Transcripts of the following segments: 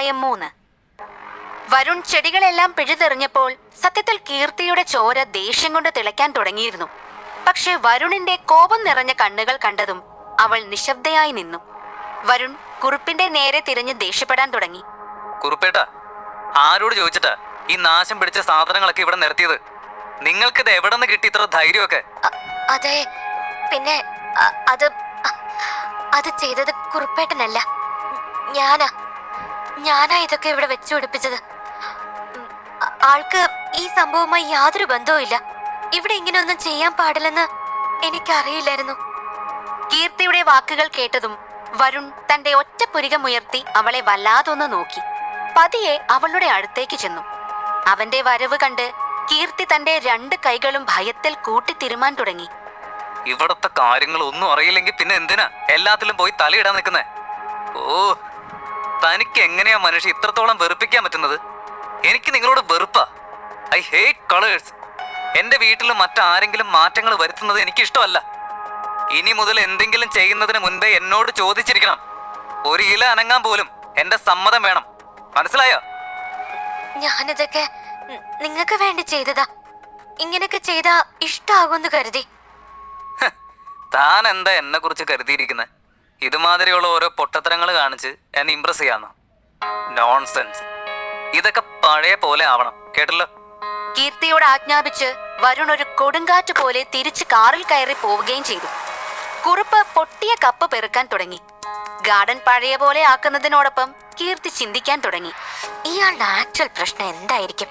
അധ്യായം മൂന്ന്. വരുൺ ചെടികളെല്ലാം പിഴുതെറിഞ്ഞപ്പോൾ സത്യത്തിൽ കീർത്തിയുടെ ചോര ദേഷ്യം കൊണ്ട് തിളയ്ക്കാൻ തുടങ്ങിയിരുന്നു. പക്ഷെ വരുണിന്റെ കോപം നിറഞ്ഞ കണ്ണുകൾ കണ്ടതും അവൾ നിശബ്ദയായി നിന്നു. വരുൺ കുറുപ്പിന്റെ നേരെ തിരിഞ്ഞ് ദേഷ്യപ്പെടാൻ തുടങ്ങി. കുറുപ്പേട്ട ആരോട് ചോദിച്ചിട്ടാ ഈ നാശം പിടിച്ച സാധനങ്ങളൊക്കെ ഇവിടെ നിർത്തിയത്? നിങ്ങൾക്കിത് എവിടെ നിന്ന് കിട്ടി ഇത്ര ധൈര്യമൊക്കെ? അതെ പിന്നെ അത് അത് ചെയ്തത് കുറുപ്പേട്ടനല്ല. ഞാനാ. ഞാനാ ഇതൊക്കെ ഇവിടെ വെച്ചു പിടിപ്പിച്ചത്. ആൾക്ക് ഈ സംഭവവുമായി യാതൊരു ബന്ധവും ഇല്ല ഇവിടെ ഇങ്ങനെ ഒന്നും ചെയ്യാൻ പാടില്ലെന്ന് എനിക്കറിയില്ലായിരുന്നു. കീർത്തിയുടെ വാക്കുകൾ കേട്ടതും വരുൺ തന്റെ ഒറ്റ പുരികമുയർത്തി അവളെ വല്ലാതൊന്ന് നോക്കി. പതിയെ അവളുടെ അടുത്തേക്ക് ചെന്നു. അവന്റെ വരവ് കണ്ട് കീർത്തി തന്റെ രണ്ട് കൈകളും ഭയത്തിൽ കൂട്ടിത്തിരുമാൻ തുടങ്ങി. ഇവിടത്തെ കാര്യങ്ങൾ ഒന്നും അറിയില്ലെങ്കിൽ പിന്നെ എന്തിനാ എല്ലാത്തിലും പോയി തലയിടാൻ നിൽക്കുന്നേ? ഓ തനിക്ക് എങ്ങനെയാ മനുഷ്യ ഇത്രത്തോളം വെറുപ്പിക്കാൻ പറ്റുന്നത്? എനിക്ക് നിങ്ങളോട് വെറുപ്പാ. ഐ ഹേറ്റ് കളേഴ്സ് എന്റെ വീട്ടിൽ മറ്റാരെങ്കിലും മാറ്റങ്ങൾ വരുത്തുന്നത് എനിക്ക് ഇഷ്ടമല്ല ഇനി മുതൽ എന്തെങ്കിലും ചെയ്യുന്നതിന് മുൻപേ എന്നോട് ചോദിച്ചിരിക്കണം. ഒരു ഇല അനങ്ങാൻ പോലും എന്റെ സമ്മതം വേണം. മനസ്സിലായോ? ഞാനിതൊക്കെ നിങ്ങൾക്ക് വേണ്ടി ചെയ്തതാ. ഇങ്ങനെയൊക്കെ ചെയ്താ ഇഷ്ടാകുമെന്ന് കരുതി. താൻ എന്താ എന്നെ കുറിച്ച് കരുതിയിരിക്കുന്നത് ഇതുമാതിരിയുള്ള ഓരോ പൊട്ടത്തരങ്ങൾ കാണിച്ച് എന്നെ ഇമ്പ്രസ് ചെയ്യാന്ന്. നോൺസെൻസ് ഇതൊക്കെ പഴയ പോലെ ആവണം. കേട്ടല്ലോ? കീർത്തിയോട് ആജ്ഞാപിച്ച് വരുൺ ഒരു കൊടുങ്കാറ്റ് പോലെ തിരിച്ച് കാറിൽ കയറി പോവുകയും ചെയ്തു. കുറുപ്പ് പൊട്ടിയ കപ്പ് പെറുക്കാൻ തുടങ്ങി. ഗാർഡൻ പഴയ പോലെ ആക്കുന്നതിനോടൊപ്പം കീർത്തി ചിന്തിക്കാൻ തുടങ്ങി. ഇയാളുടെ ആക്ച്വൽ പ്രശ്നം എന്തായിരിക്കും?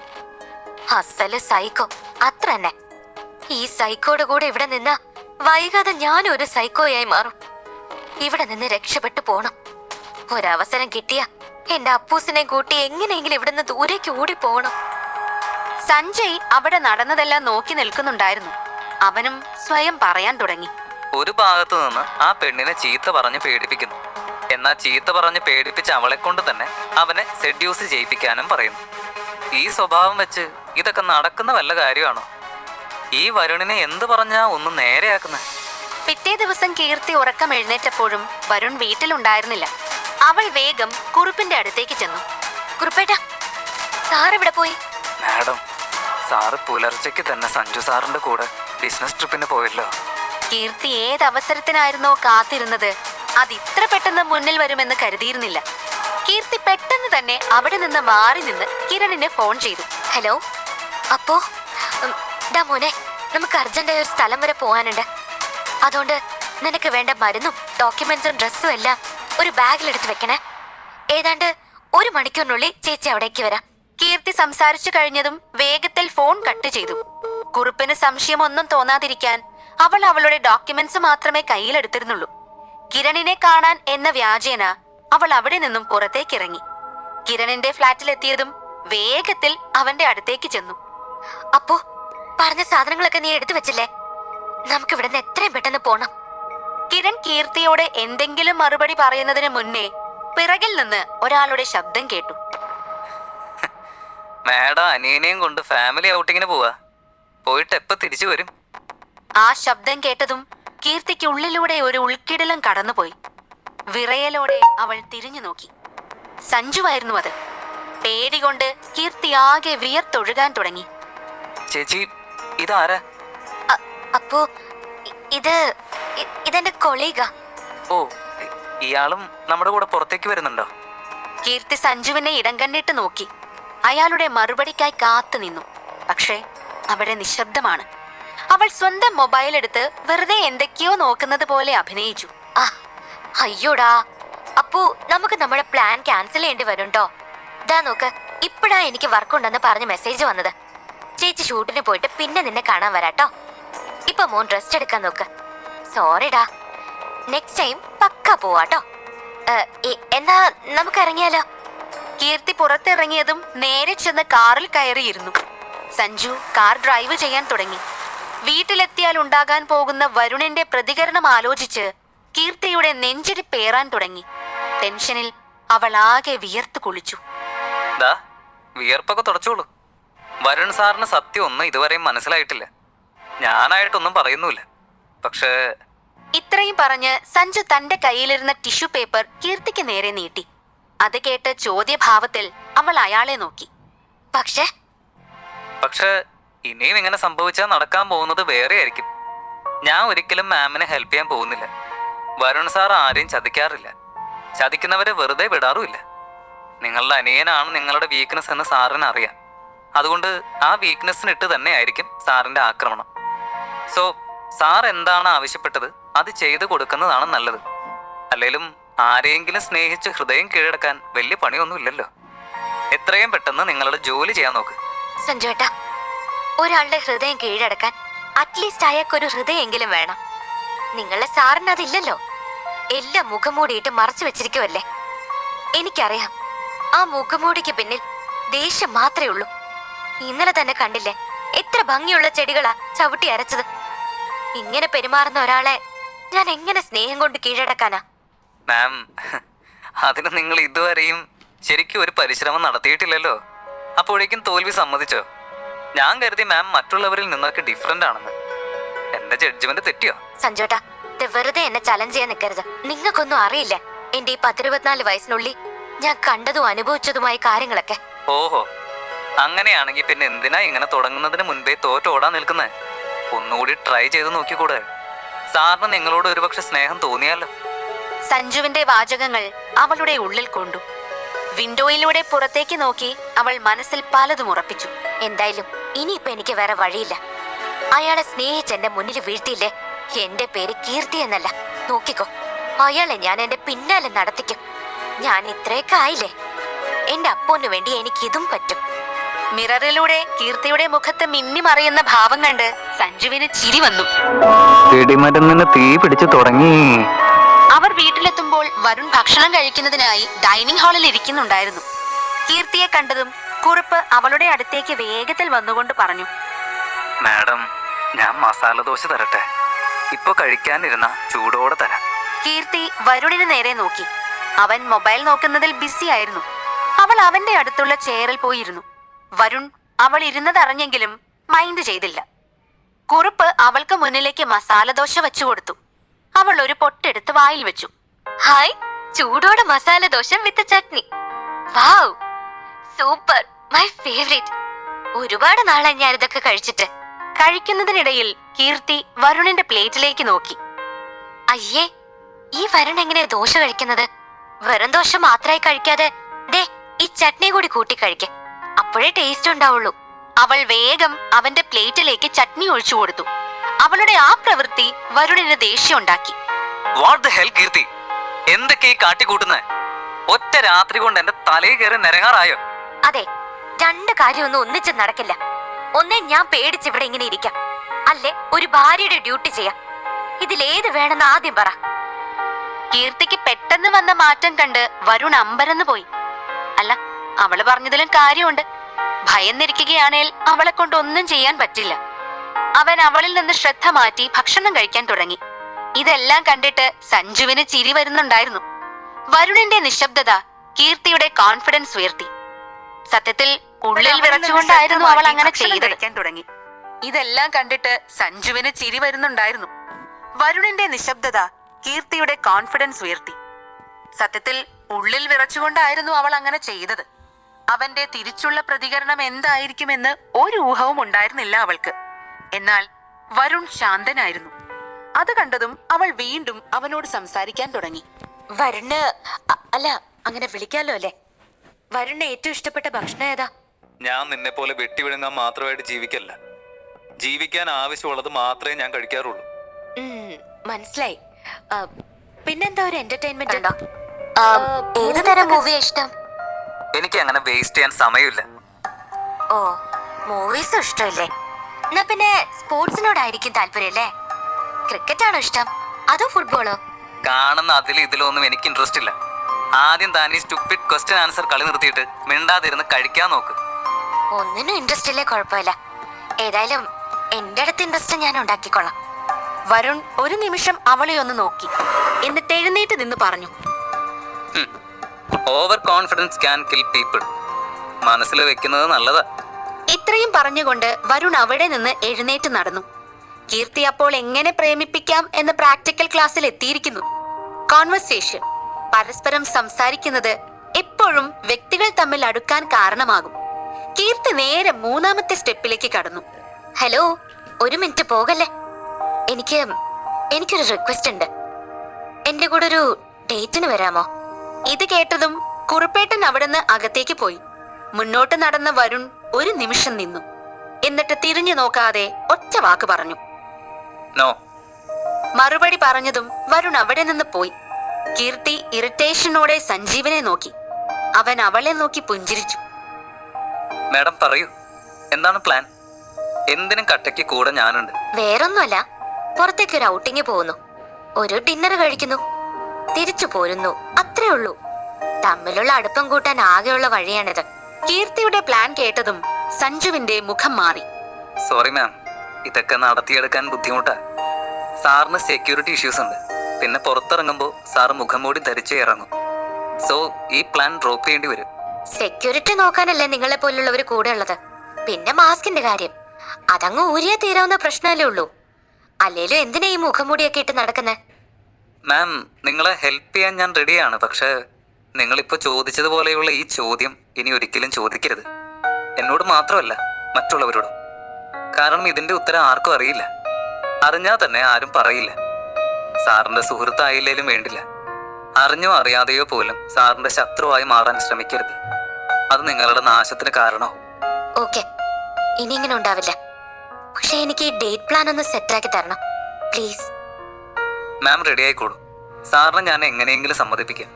അസൽ സൈക്കോ അത്ര തന്നെ ഈ സൈക്കോയുടെ കൂടെ ഇവിടെ നിന്ന വൈകാതെ ഞാൻ ഒരു സൈക്കോയായി മാറും. ഇവിടെ നിന്ന് രക്ഷപ്പെട്ടു പോണം. ഒരവസരം കിട്ടിയ എന്റെ അപ്പൂസിനെ കൂട്ടി എങ്ങനെയെങ്കിലും ഇവിടെ നിന്ന് ദൂരേക്ക് ഓടി പോകണം സഞ്ജയ് അവിടെ നടന്നതെല്ലാം നോക്കി നിൽക്കുന്നുണ്ടായിരുന്നു. അവനും സ്വയം പറയാൻ തുടങ്ങി. ഒരു ഭാഗത്തു നിന്ന് ആ പെണ്ണിനെ ചീത്ത പറഞ്ഞ് പേടിപ്പിക്കുന്നു. എന്നാ ചീത്ത പറഞ്ഞ് പേടിപ്പിച്ച അവളെ കൊണ്ട് തന്നെ അവനെ സെഡ്യൂസ് ചെയ്യിപ്പിക്കാനും പറയുന്നു. ഈ സ്വഭാവം വെച്ച് ഇതൊക്കെ നടക്കുന്ന വല്ല കാര്യമാണോ? ഈ വരുണിനെ എന്ത് പറഞ്ഞാ ഒന്ന് നേരെയാക്കുന്നത് പിറ്റേ ദിവസം കീർത്തി ഉറക്കം എഴുന്നേറ്റപ്പോഴും വരുൺ വീട്ടിലുണ്ടായിരുന്നില്ല. അവൾ വേഗം കുറുപ്പിന്റെ അടുത്തേക്ക് ചെന്നു. കുറുപ്പേട്ട സാർ ഇവിടെ പോയി? മാഡം സാറ് പുലർച്ചയ്ക്ക് തന്നെ സഞ്ജു സാറിന്റെ കൂടെ ബിസിനസ് ട്രിപ്പിന് പോയല്ലോ. കീർത്തി ഏത് അവസരത്തിനായിരുന്നോ കാത്തിരുന്നത് അത് ഇത്ര പെട്ടെന്ന് മുന്നിൽ വരുമെന്ന് കരുതിയിരുന്നില്ല. കീർത്തി പെട്ടെന്ന് തന്നെ അവിടെ നിന്ന് മാറി നിന്ന് കിരണിന് ഫോൺ ചെയ്തു. ഹലോ അപ്പോ ഡാ മോനെ നമുക്ക് അർജന്റായ ഒരു സ്ഥലം വരെ പോകാനുണ്ട്. അതുകൊണ്ട് നിനക്ക് വേണ്ട മരുന്നും ഡോക്യുമെന്റ്സും ഡ്രസ്സും എല്ലാം ഒരു ബാഗിലെടുത്ത് വെക്കണേ. ഏതാണ്ട് ഒരു മണിക്കൂറിനുള്ളിൽ ചേച്ചി അവിടേക്ക് വരാം. കീർത്തി സംസാരിച്ചു കഴിഞ്ഞതും വേഗത്തിൽ ഫോൺ കട്ട് ചെയ്തു. കുറിപ്പിന് സംശയമൊന്നും തോന്നാതിരിക്കാൻ അവൾ അവളുടെ ഡോക്യുമെന്റ്സ് മാത്രമേ കയ്യിലെടുത്തിരുന്നുള്ളൂ. കിരണിനെ കാണാൻ എന്ന വ്യാജേന അവൾ അവിടെ നിന്നും പുറത്തേക്കിറങ്ങി. കിരണിന്റെ ഫ്ലാറ്റിലെത്തിയതും വേഗത്തിൽ അവന്റെ അടുത്തേക്ക് ചെന്നു. അപ്പോ പറഞ്ഞ സാധനങ്ങളൊക്കെ നീ എടുത്തു വെച്ചില്ലേ? നമുക്ക് ഇവിടുന്ന് എത്രയും പെട്ടെന്ന് പോണം. കിരൺ കീർത്തിയോട് എന്തെങ്കിലും മറുപടി പറയുന്നതിന് മുന്നേ പിറകിൽ നിന്ന് ഒരാളുടെ ശബ്ദം കേട്ടു. മാഡം അനിയനെയും കൊണ്ട് ഫാമിലി ഔട്ടിങ്ങിന് പോവാ. പോയിട്ട് എപ്പോ തിരിച്ചു വരും? ആ ശബ്ദം കേട്ടതും കീർത്തിക്ക് ഉള്ളിലൂടെ ഒരു ഉൾക്കിടലും കടന്നുപോയി. വിറയലോടെ അവൾ തിരിഞ്ഞു നോക്കി. സഞ്ജുവായിരുന്നു അത്. പേടി കൊണ്ട് കീർത്തി ആകെ വിയർത്തൊഴുകാൻ തുടങ്ങി. ചേച്ചി ഇതാരാ? അപ്പോ ഇത് ഇതെന്റെ കൊളീഗ. ഓ ഇയാളും നമ്മുടെ കൂടെ പുറത്തേക്ക് വരുന്നുണ്ടോ? കീർത്തി സഞ്ജുവിനെ ഇടം കണ്ണിട്ട് നോക്കി. അയാളുടെ മറുപടിക്കായി കാത്തു നിന്നു. പക്ഷേ അവിടെ നിശബ്ദമാണ്. അവൾ സ്വന്തം മൊബൈൽ എടുത്ത് വെറുതെ എന്തൊക്കെയോ നോക്കുന്നത് പോലെ അഭിനയിച്ചു. ആ അയ്യോടാ. അപ്പൂ നമുക്ക് നമ്മുടെ പ്ലാൻ ക്യാൻസൽ ചെയ്യേണ്ടി വരുണ്ടോ? ഇതാ ദാ നോക്ക് ഇപ്പഴാ എനിക്ക് വർക്ക് ഉണ്ടെന്ന് പറഞ്ഞ് മെസ്സേജ് വന്നത്. ചേച്ചി ഷൂട്ടിന് പോയിട്ട് പിന്നെ നിന്നെ കാണാൻ വരാട്ടോ. ഇപ്പൊ മോൻ റെസ്റ്റ് എടുക്കാൻ നോക്ക്. സോറിടാ നെക്സ്റ്റ് ടൈം പക്ക പോവാട്ടോ എന്നാ നമുക്ക് ഇറങ്ങിയാലോ? കീർത്തി പുറത്തിറങ്ങിയതും നേരെ ചെന്ന് കാറിൽ കയറിയിരുന്നു. സഞ്ജു കാർ ഡ്രൈവ് ചെയ്യാൻ തുടങ്ങി. വീട്ടിലെത്തിയാൽ ഉണ്ടാകാൻ പോകുന്ന വരുണിന്റെ പ്രതികരണം ആലോചിച്ച് കീർത്തിയുടെ നെഞ്ചിരി പേറാൻ തുടങ്ങി. ടെൻഷനിൽ അവൾ ആകെ വിയർത്ത് കുളിച്ചു. വിയർപ്പൊക്കെ തുടച്ചോളൂ. വരുൺ സാറിന് സത്യം ഒന്നും ഇതുവരെയും മനസ്സിലായിട്ടില്ല. ഞാനായിട്ടൊന്നും പറയുന്നുമില്ല. പക്ഷേ ഇത്രയും പറഞ്ഞ് സഞ്ജു തന്റെ കയ്യിലിരുന്ന ടിഷ്യൂ പേപ്പർ കീർത്തിക്ക് നേരെ നീട്ടി. അത് കേട്ട് ചോദ്യഭാവത്തിൽ അവൾ അയാളെ നോക്കി. പക്ഷേ പക്ഷേ ഇനിയും ഇങ്ങനെ സംഭവിച്ചാൽ നടക്കാൻ പോകുന്നത് വേറെ ആയിരിക്കും. ഞാൻ ഒരിക്കലും മാമിനെ ഹെൽപ്പ് ചെയ്യാൻ പോകുന്നില്ല. വരുൺ സാർ ആരെയും ചതിക്കാറില്ല. ചതിക്കുന്നവരെ വെറുതെ വിടാറുമില്ല. നിങ്ങളുടെ അനിയനാണ് നിങ്ങളുടെ വീക്ക്നെസ് എന്ന് സാറിന് അറിയാം. അതുകൊണ്ട് ആ വീക്ക്നെസ്സിനിട്ട് തന്നെ ആയിരിക്കും സാറിന്റെ ആക്രമണം. സോ സാർ എന്താണ് ആവശ്യപ്പെട്ടത്? അത് ചെയ്തു കൊടുക്കുന്നതാണ് നല്ലത്. അല്ലെങ്കിലും ആരെയെങ്കിലും സ്നേഹിച്ച് ഹൃദയം കീഴടക്കാൻ വലിയ പണിയൊന്നുമില്ലല്ലോ എത്രയും പെട്ടെന്ന് നിങ്ങളുടെ ജോലി ചെയ്യാൻ നോക്ക്. സഞ്ജുവേട്ടാ ഒരാളുടെ ഹൃദയം കീഴടക്കാൻ അറ്റ്ലീസ്റ്റ് അയാൾക്ക് ഒരു ഹൃദയമെങ്കിലും വേണം. നിങ്ങളുടെ സാറിന് അതില്ലല്ലോ. എല്ലാം മുഖംമൂടിയിട്ട് മറച്ചു വെച്ചിരിക്കുമല്ലേ എനിക്കറിയാം ആ മുഖംമൂടിക്ക് പിന്നിൽ ദേഷ്യം മാത്രമേ ഉള്ളൂ. ഇന്നലെ തന്നെ കണ്ടില്ലേ എത്ര ഭംഗിയുള്ള ചെടികളാ ചവിട്ടി അരച്ചത്. ഇങ്ങനെ പെരുമാറുന്ന ഒരാളെ ഞാൻ എങ്ങനെ സ്നേഹം കൊണ്ട് കീഴടക്കാനാ? മാം അതിന് നിങ്ങൾ ഇതുവരെയും ശരിക്കും ഒരു പരിശ്രമം നടത്തിയിട്ടില്ലല്ലോ. അപ്പോഴേക്കും തോൽവി സമ്മതിച്ചോ? ഞാൻ കരുതി മാം മറ്റുള്ളവരിൽ നിന്നൊക്കെ ഡിഫറെന്റ് ആണെന്ന്. എന്റെ ജഡ്ജ്മെന്റ് തെറ്റിയോ? സഞ്ജോട്ടാ ഇത് വെറുതെ എന്നെ ചലഞ്ച് ചെയ്യാൻ നിൽക്കരുത്. നിങ്ങൾക്കൊന്നും അറിയില്ല? എന്റെ ഈ പത്തിരുപത്തിനാല് വയസ്സിനുള്ളിൽ ഞാൻ കണ്ടതും അനുഭവിച്ചതുമായ കാര്യങ്ങളൊക്കെ. ഓഹോ അങ്ങനെയാണെങ്കിൽ പിന്നെ എന്തിനാ ഇങ്ങനെ തുടങ്ങുന്നതിന് മുൻപേ തോറ്റോടാൻ നിൽക്കുന്നത് ഒന്നുകൂടി ട്രൈ ചെയ്ത് നോക്കിക്കൂടെ? സാറിന് നിങ്ങളോട് ഒരുപക്ഷെ സ്നേഹം തോന്നിയാലോ? സഞ്ജുവിന്റെ വാചകങ്ങൾ അവളുടെ ഉള്ളിൽ കൊണ്ടു. വിൻഡോയിലൂടെ പുറത്തേക്ക് നോക്കി അവൾ മനസ്സിൽ പലതും ഉറപ്പിച്ചു. എന്തായാലും ഇനിയിപ്പൊ എനിക്ക് വേറെ വഴിയില്ല. അയാളെ സ്നേഹിച്ച് എന്റെ മുന്നിൽ വീഴ്ത്തിയില്ലേ? എന്റെ പേര് കീർത്തി എന്നല്ല. നോക്കിക്കോ അയാളെ ഞാൻ എന്റെ പിന്നാലെ നടത്തിക്കും. ഞാൻ ഇത്രയൊക്കെ ആയില്ലേ? എന്റെ അപ്പോന് വേണ്ടി എനിക്കിതും പറ്റും. മിററിലൂടെ കീർത്തിയുടെ മുഖത്ത് മിന്നി മറിയുന്ന ഭാവം കണ്ട് സഞ്ജുവിന് ചിരി വന്നു. വെടിമരുന്നിന് തീ പിടിച്ചു തുടങ്ങി. അവർ വീട്ടിലെത്തുമ്പോൾ വരുൺ ഭക്ഷണം കഴിക്കുന്നതിനായി ഡൈനിങ് ഹാളിൽ ഇരിക്കുന്നുണ്ടായിരുന്നു. കീർത്തിയെ കണ്ടതും കുറിപ്പ് അവളുടെ അടുത്തേക്ക് വേഗത്തിൽ വന്നുകൊണ്ട് പറഞ്ഞു മാഡം ഞാൻ മസാല ദോശ തരട്ടെ. ഇപ്പൊ കഴിക്കാനിരുന്ന ചൂടോടെ തരാം. കീർത്തി വരുണിന് നേരെ നോക്കി. അവൻ മൊബൈൽ നോക്കുന്നതിൽ ബിസി ആയിരുന്നു. അവൾ അവന്റെ അടുത്തുള്ള ചെയറിൽ പോയിരുന്നു. വരുൺ അവൾ ഇരുന്നതറിഞ്ഞെങ്കിലും മൈൻഡ് ചെയ്തില്ല. കുറുപ്പ് അവൾക്ക് മുന്നിലേക്ക് മസാല ദോശ വെച്ചു കൊടുത്തു. അവൾ ഒരു പൊട്ടെടുത്ത് വായിൽ വെച്ചു. ഹായ് ചൂടോടെ masala dosa with chutney. Super my favourite. ഒരുപാട് നാളായി ഞാൻ ഇതൊക്കെ കഴിച്ചിട്ട്. കഴിക്കുന്നതിനിടയിൽ കീർത്തി വരുണിന്റെ പ്ലേറ്റിലേക്ക് നോക്കി. അയ്യേ ഈ വരുൺ എങ്ങനെ ദോശ കഴിക്കുന്നത്? വെറും ദോശ മാത്രമായി കഴിക്കാതെ ദേ ഈ ചട്നി കൂടി കൂട്ടി കഴിക്ക. അപ്പോഴേ ടേസ്റ്റ് ഉണ്ടാവുള്ളൂ. അവൾ വേഗം അവന്റെ പ്ലേറ്റിലേക്ക് ചട്നി ഒഴിച്ചു കൊടുത്തു. അവളുടെ ആ പ്രവൃത്തി വരുണിന് ദേഷ്യമുണ്ടാക്കി വാട്ട് ദ ഹെൽ കീർത്തി? എന്തൊക്കെ ഈ കാട്ടിക്കൂട്ടുന്നേ? ഒറ്റ രാത്രി കൊണ്ട് എന്റെ തലയിൽ കയറി നിരങ്ങാറായോ? അതെ രണ്ട് കാര്യമൊന്നും ഒന്നിച്ച് നടക്കില്ല. ഒന്നേ ഞാൻ പേടിച്ച് ഇവിടെ ഇങ്ങനെ ഇരിക്കാം. അല്ലേ ഒരു ഭാര്യയുടെ ഡ്യൂട്ടി ചെയ്യാം. ഇതിലേത് വേണമെന്ന് ആദ്യം പറ. കീർത്തിക്ക് പെട്ടെന്ന് വന്ന മാറ്റം കണ്ട് വരുൺ അമ്പരന്ന് പോയി. അല്ല അവൾ പറഞ്ഞതിലും കാര്യമുണ്ട്. ഭയന്നിരിക്കുകയാണേൽ അവളെ കൊണ്ട് ഒന്നും ചെയ്യാൻ പറ്റില്ല. അവൻ അവളിൽ നിന്ന് ശ്രദ്ധ മാറ്റി ഭക്ഷണം കഴിക്കാൻ തുടങ്ങി. ഇതെല്ലാം കണ്ടിട്ട് സഞ്ജുവിന് ചിരി വരുന്നുണ്ടായിരുന്നു. വരുണിന്റെ നിശബ്ദത കീർത്തിയുടെ കോൺഫിഡൻസ് ഉയർത്തി. സത്യത്തിൽ ഉള്ളിൽ വിറച്ചുകൊണ്ടായിരുന്നു അവൾ അങ്ങനെ ചെയ്തത്. തുടങ്ങി. ഇതെല്ലാം കണ്ടിട്ട് സഞ്ജുവിന് ചിരി വരുന്നുണ്ടായിരുന്നു. വരുണിന്റെ നിശബ്ദത കീർത്തിയുടെ കോൺഫിഡൻസ് ഉയർത്തി. സത്യത്തിൽ ഉള്ളിൽ വിറച്ചുകൊണ്ടായിരുന്നു അവൾ അങ്ങനെ ചെയ്തത്. അവന്റെ തിരിച്ചുള്ള പ്രതികരണം എന്തായിരിക്കുമെന്ന് ഒരു ഊഹവും ഉണ്ടായിരുന്നില്ല അവൾക്ക്. എന്നാൽ വരുൺ ശാന്തനായിരുന്നു. അത് കണ്ടതും അവൾ വീണ്ടും അവനോട് സംസാരിക്കാൻ തുടങ്ങി. വരുണ് അല്ല അങ്ങനെ വിളിക്കാലോ അല്ലേ? വരുണ് ഏറ്റവും ഇഷ്ടപ്പെട്ട ഭക്ഷണം ഏതാ? ഞാൻ നിന്നെ പോലെ വെട്ടിവിടുങ്ങാൻ മാത്രമായിട്ട് ജീവിക്കല്ല. ജീവിക്കാൻ ആവശ്യമുള്ളത് മാത്രമേ ഞാൻ കഴിക്കാറുള്ളൂ. മനസ്സിലായി. പിന്നെന്താ ഒരു എന്റർടൈൻമെന്റ്? ഏത് തരം മൂവിയാ ഇഷ്ടം? എനിക്ക് അങ്ങനെ വേസ്റ്റ് ചെയ്യാൻ സമയമില്ല. ഓ മൂവീസ് ഇഷ്ടമല്ലേ? എന്നാ പിന്നെ സ്പോർട്സിനോടായിരിക്കും താല്പര്യം അല്ലേ ക്രിക്കറ്റ് ആണോ ഇഷ്ടം? അതോ ഫുട്ബോളോ കാണുന്ന അതിലും ഇതിലൊന്നും എനിക്ക് ഇൻട്രസ്റ്റ് ഇല്ല. ആദ്യം താൻ ഈ സ്റ്റുപ്പിഡ് ക്വസ്റ്റ്യൻ ആൻസർ കളി നിർത്തിയിട്ട് മിണ്ടാതിരുന്ന് കഴിക്കാൻ നോക്ക്. ഒന്നിനും ഇൻട്രസ്റ്റ് ഇല്ലേ കുഴപ്പമില്ല. ഏതായാലും എന്റെ അടുത്ത് ഇൻട്രസ്റ്റ് ഞാൻ ഉണ്ടാക്കിക്കൊള്ളാം. വരുൺ ഒരു നിമിഷം അവളെ ഒന്ന് നോക്കി. എന്നിട്ട് എഴുന്നേറ്റ് നിന്ന് പറഞ്ഞു. Over confidence can kill people മനസ്സിൽ വെക്കുന്നത് നല്ലതാ. ഇത്രയും പറഞ്ഞുകൊണ്ട് വരുൺ അവിടെ നിന്ന് എഴുന്നേറ്റ് നടന്നു. കീർത്തി അപ്പോൾ എങ്ങനെ പ്രേമിപ്പിക്കാം എന്ന് പ്രാക്ടിക്കൽ ക്ലാസ്സിൽ എത്തിയിരിക്കുന്നു. കോൺവെർസേഷൻ പരസ്പരം സംസാരിക്കുന്നത് എപ്പോഴും വ്യക്തികൾ തമ്മിൽ അടുക്കാൻ കാരണമാകും. കീർത്തി നേരെ മൂന്നാമത്തെ സ്റ്റെപ്പിലേക്ക് കടന്നു. ഹലോ ഒരു മിനിറ്റ് പോകല്ലേ? എനിക്ക് എനിക്കൊരു റിക്വസ്റ്റ് ഉണ്ട്. എന്റെ കൂടെ ഒരു ഡേറ്റിന് വരാമോ? ഇത് കേട്ടതും കുറുപ്പേട്ടൻ അവിടുന്ന് അകത്തേക്ക് പോയി. മുന്നോട്ട് നടന്ന വരുൺ ഒരു നിമിഷം നിന്നു. എന്നിട്ട് തിരിഞ്ഞു നോക്കാതെ ഒറ്റ വാക്ക് പറഞ്ഞു. നോ. മറുപടി പറഞ്ഞതും വരുൺ അവിടെ നിന്ന് പോയി. കീർത്തി ഇറിറ്റേഷനോടെ സഞ്ജീവനെ നോക്കി. അവൻ അവളെ നോക്കി പുഞ്ചിരിച്ചു. മാഡം പറയൂ. എന്താണ് പ്ലാൻ? എന്തിനും കട്ടയ്ക്ക് കൂടെ ഞാനുണ്ട്. വേറൊന്നുമല്ല. പുറത്തേക്ക് ഒരു ഔട്ടിങ് പോകുന്നു. ഒരു ഡിന്നർ കഴിക്കുന്നു. തിരിച്ചു പോരുന്നു. ഉള്ളൂ തമ്മിലുള്ള അടുപ്പം കൂട്ടാൻ ആകെയുള്ള വഴിയാണിത്. കീർത്തിയുടെ പ്ലാൻ കേട്ടതും സഞ്ജുവിന്റെ മുഖം മാറി. സോറി മാം ഇതൊക്കെ നടത്തിയെടുക്കാൻ ബുദ്ധിമുട്ടാ. സാറിന് സെക്യൂരിറ്റി ഇഷ്യൂസ് ഉണ്ട്. പിന്നെ പുറത്തിറങ്ങുമ്പോൾ സാറ് മുഖംമൂടി ധരിച്ചേ ഇറങ്ങും. സോ ഈ പ്ലാൻ ഡ്രോപ്പ് ചെയ്യേണ്ടി വരും. സെക്യൂരിറ്റി നോക്കാനല്ലേ നിങ്ങളെ പോലുള്ളവർ കൂടെ ഉള്ളത്. പിന്നെ മാസ്കിന്റെ കാര്യം. അതങ്ങ് ഊരിയാ തീരാവുന്ന പ്രശ്നമല്ലേ ഉള്ളൂ. അല്ലേലും എന്തിനാ ഈ മുഖംമൂടിയൊക്കെ ഇട്ട് നടക്കുന്നത് മാം നിങ്ങളെ ഹെൽപ്പ് ചെയ്യാൻ ഞാൻ റെഡിയാണ് പക്ഷേ നിങ്ങളിപ്പോൾ ചോദിച്ചതുപോലെയുള്ള ഈ ചോദ്യം ഇനി ഒരിക്കലും ചോദിക്കരുത്. എന്നോട് മാത്രമല്ല മറ്റുള്ളവരോടും. കാരണം ഇതിന്റെ ഉത്തരം ആർക്കും അറിയില്ല. അറിഞ്ഞാൽ തന്നെ ആരും പറയില്ല. സാറിന്റെ സുഹൃത്തായില്ലേലും വേണ്ടില്ല. അറിഞ്ഞോ അറിയാതെയോ പോലും സാറിന്റെ ശത്രുവായി മാറാൻ ശ്രമിക്കരുത്. അത് നിങ്ങളുടെ നാശത്തിന് കാരണോ ഓക്കെ ഇനി ഇങ്ങനെ ഉണ്ടാവില്ല. പക്ഷെ എനിക്ക് ഡേറ്റ് പ്ലാൻ ഒന്ന് സെറ്റ് ആക്കി തരണം. പ്ലീസ് മാം റെഡി ആയിക്കോളൂ. സാറിനെ ഞാൻ എങ്ങനെയെങ്കിലും സമ്മതിപ്പിക്കാം.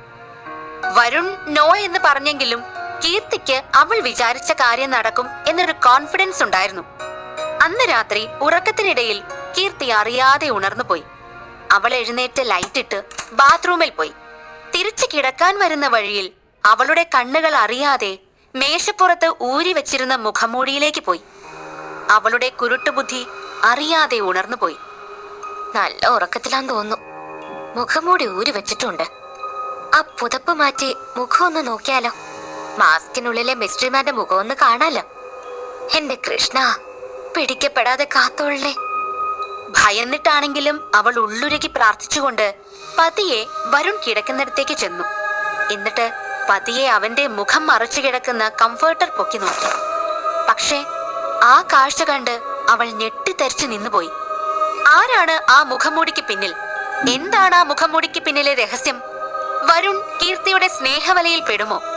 വരുൺ നോ എന്ന് പറഞ്ഞെങ്കിലും കീർത്തിക്ക് അവൾ വിചാരിച്ച കാര്യം നടക്കും എന്നൊരു കോൺഫിഡൻസ് ഉണ്ടായിരുന്നു. അന്ന് രാത്രി ഉറക്കത്തിനിടയിൽ കീർത്തി അറിയാതെ ഉണർന്നുപോയി അവൾ എഴുന്നേറ്റ് ലൈറ്റിട്ട് ബാത്റൂമിൽ പോയി. തിരിച്ചു കിടക്കാൻ വരുന്ന വഴിയിൽ അവളുടെ കണ്ണുകൾ അറിയാതെ മേശപ്പുറത്ത് ഊരി വെച്ചിരുന്ന മുഖമൂടിയിലേക്ക് പോയി. അവളുടെ കുരുട്ടുബുദ്ധി അറിയാതെ ഉണർന്നുപോയി നല്ല ഉറക്കത്തിലാന്ന് തോന്നുന്നു. മുഖംമൂടി ഊരി വെച്ചിട്ടുണ്ട്. ആ പുതപ്പ് മാറ്റി മുഖം ഒന്ന് നോക്കിയാലോ? മാസ്കിനുള്ളിലെ മിസ്റ്ററിമാന്റെ മുഖം ഒന്ന് കാണാലോ? എന്റെ കൃഷ്ണ പിടിക്കപ്പെടാതെ കാത്തോളേ ഭയന്നിട്ടാണെങ്കിലും അവൾ ഉള്ളുരുകി പ്രാർത്ഥിച്ചുകൊണ്ട് പതിയെ വരുൺ കിടക്കുന്നിടത്തേക്ക് ചെന്നു. എന്നിട്ട് പതിയെ അവന്റെ മുഖം മറച്ചു കിടക്കുന്ന കംഫർട്ടർ പൊക്കി നോക്കി. പക്ഷേ ആ കാഴ്ച കണ്ട് അവൾ ഞെട്ടിത്തെറിച്ചു നിന്നുപോയി. ആരാണ് ആ മുഖംമൂടിക്ക് പിന്നിൽ? എന്താണ് ആ മുഖംമൂടിക്ക് പിന്നിലെ രഹസ്യം? വരുൺ കീർത്തിയുടെ സ്നേഹവലയിൽ പെടുമോ?